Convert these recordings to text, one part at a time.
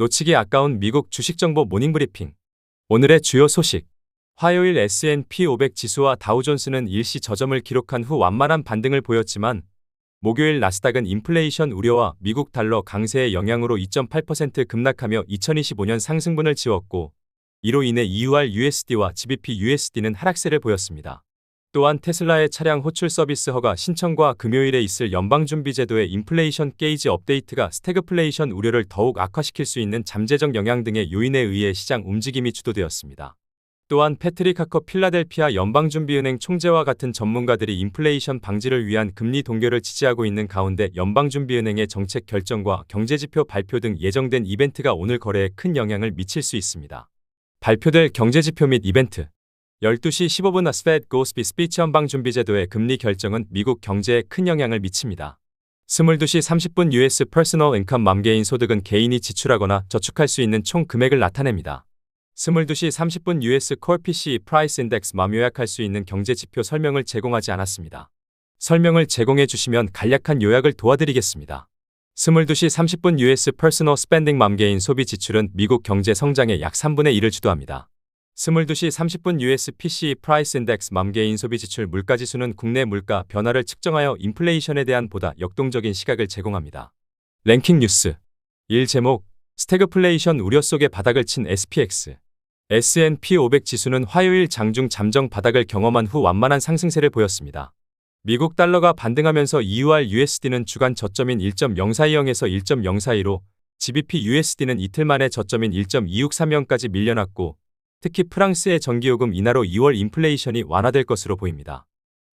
놓치기 아까운 미국 주식정보 모닝브리핑. 오늘의 주요 소식. 화요일 S&P 500 지수와 다우존스는 일시 저점을 기록한 후 완만한 반등을 보였지만 목요일 나스닥은 인플레이션 우려와 미국 달러 강세의 영향으로 2.8% 급락하며 2025년 상승분을 지웠고 이로 인해 EUR USD와 GBP USD는 하락세를 보였습니다. 또한 테슬라의 차량 호출 서비스 허가 신청과 금요일에 있을 연방준비제도의 인플레이션 게이지 업데이트가 스태그플레이션 우려를 더욱 악화시킬 수 있는 잠재적 영향 등의 요인에 의해 시장 움직임이 주도되었습니다. 또한 패트릭 하커 필라델피아 연방준비은행 총재와 같은 전문가들이 인플레이션 방지를 위한 금리 동결을 지지하고 있는 가운데 연방준비은행의 정책 결정과 경제지표 발표 등 예정된 이벤트가 오늘 거래에 큰 영향을 미칠 수 있습니다. 발표될 경제지표 및 이벤트 12시 15분 아스페드 고스비 스피치 연방 준비 제도의 금리 결정은 미국 경제에 큰 영향을 미칩니다. 22시 30분 US 퍼스널 인컴 맘개인 소득은 개인이 지출하거나 저축할 수 있는 총 금액을 나타냅니다. 22시 30분 US 콜 PC 프라이스 인덱스 맘 요약할 수 있는 경제 지표 설명을 제공하지 않았습니다. 설명을 제공해 주시면 간략한 요약을 도와드리겠습니다. 22시 30분 US 퍼스널 스펜딩 맘개인 소비 지출은 미국 경제 성장의 약 3분의 1을 주도합니다. 22시 30분 US PC 프라이스 인덱스 맘개인 소비 지출 물가 지수는 국내 물가 변화를 측정하여 인플레이션에 대한 보다 역동적인 시각을 제공합니다. 랭킹 뉴스 1 제목 스태그플레이션 우려 속에 바닥을 친 SPX S&P 500 지수는 화요일 장중 잠정 바닥을 경험한 후 완만한 상승세를 보였습니다. 미국 달러가 반등하면서 EUR USD는 주간 저점인 1.0420에서 1.042로 GBP USD는 이틀 만에 저점인 1.263년까지 밀려났고 특히 프랑스의 전기요금 인하로 2월 인플레이션이 완화될 것으로 보입니다.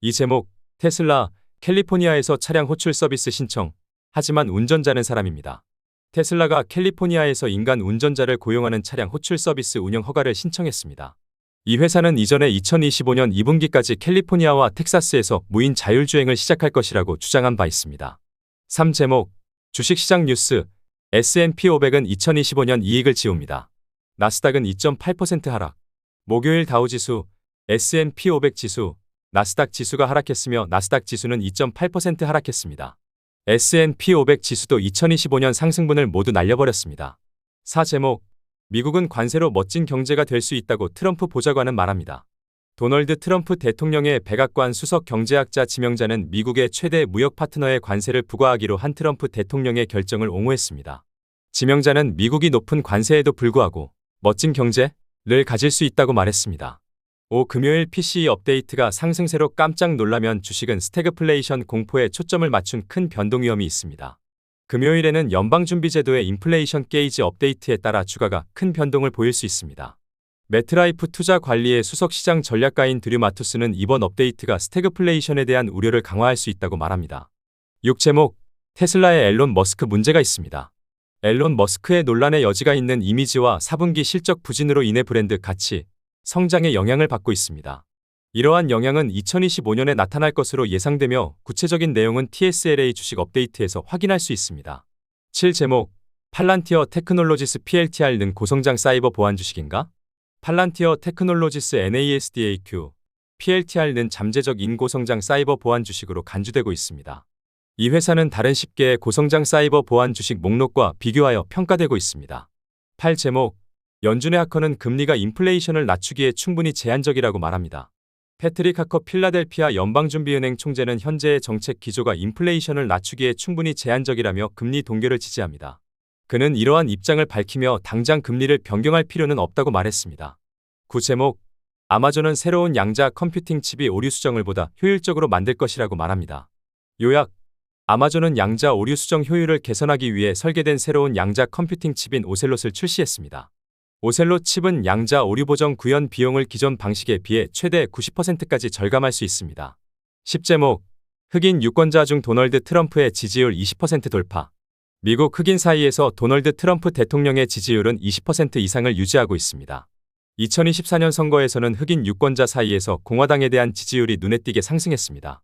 이 제목, 테슬라, 캘리포니아에서 차량 호출 서비스 신청, 하지만 운전자는 사람입니다. 테슬라가 캘리포니아에서 인간 운전자를 고용하는 차량 호출 서비스 운영 허가를 신청했습니다. 이 회사는 이전에 2025년 2분기까지 캘리포니아와 텍사스에서 무인 자율주행을 시작할 것이라고 주장한 바 있습니다. 3 제목, 주식시장 뉴스, S&P 500은 2025년 이익을 지웁니다. 나스닥은 2.8% 하락. 목요일 다우지수, S&P 500 지수, 나스닥 지수가 하락했으며 나스닥 지수는 2.8% 하락했습니다. S&P 500 지수도 2025년 상승분을 모두 날려버렸습니다. 4 제목, 미국은 관세로 멋진 경제가 될 수 있다고 트럼프 보좌관은 말합니다. 도널드 트럼프 대통령의 백악관 수석 경제학자 지명자는 미국의 최대 무역 파트너의 관세를 부과하기로 한 트럼프 대통령의 결정을 옹호했습니다. 지명자는 미국이 높은 관세에도 불구하고 멋진 경제를 가질 수 있다고 말했습니다. 5 금요일 PCE 업데이트가 상승세로 깜짝 놀라면 주식은 스태그플레이션 공포에 초점을 맞춘 큰 변동 위험이 있습니다. 금요일에는 연방준비제도의 인플레이션 게이지 업데이트에 따라 주가가 큰 변동을 보일 수 있습니다. 매트라이프 투자 관리의 수석시장 전략가인 드류 마투스는 이번 업데이트가 스태그플레이션에 대한 우려를 강화할 수 있다고 말합니다. 6 제목, 테슬라의 앨런 머스크 문제가 있습니다. 앨런 머스크의 논란의 여지가 있는 이미지와 4분기 실적 부진으로 인해 브랜드 가치, 성장에 영향을 받고 있습니다. 이러한 영향은 2025년에 나타날 것으로 예상되며 구체적인 내용은 TSLA 주식 업데이트에서 확인할 수 있습니다. 7 제목, 팔란티어 테크놀로지스 PLTR는 고성장 사이버 보안 주식인가? 팔란티어 테크놀로지스 NASDAQ, PLTR는 잠재적 인고성장 사이버 보안 주식으로 간주되고 있습니다. 이 회사는 다른 10개의 고성장 사이버 보안 주식 목록과 비교하여 평가되고 있습니다. 8 제목 연준의 하커는 금리가 인플레이션을 낮추기에 충분히 제한적이라고 말합니다. 패트릭 하커 필라델피아 연방준비은행 총재는 현재의 정책 기조가 인플레이션을 낮추기에 충분히 제한적이라며 금리 동결을 지지합니다. 그는 이러한 입장을 밝히며 당장 금리를 변경할 필요는 없다고 말했습니다. 9 제목 아마존은 새로운 양자 컴퓨팅 칩이 오류 수정을 보다 효율적으로 만들 것이라고 말합니다. 요약 아마존은 양자 오류 수정 효율을 개선하기 위해 설계된 새로운 양자 컴퓨팅 칩인 오셀롯을 출시했습니다. 오셀롯 칩은 양자 오류 보정 구현 비용을 기존 방식에 비해 최대 90%까지 절감할 수 있습니다. 10제목 흑인 유권자 중 도널드 트럼프의 지지율 20% 돌파 미국 흑인 사이에서 도널드 트럼프 대통령의 지지율은 20% 이상을 유지하고 있습니다. 2024년 선거에서는 흑인 유권자 사이에서 공화당에 대한 지지율이 눈에 띄게 상승했습니다.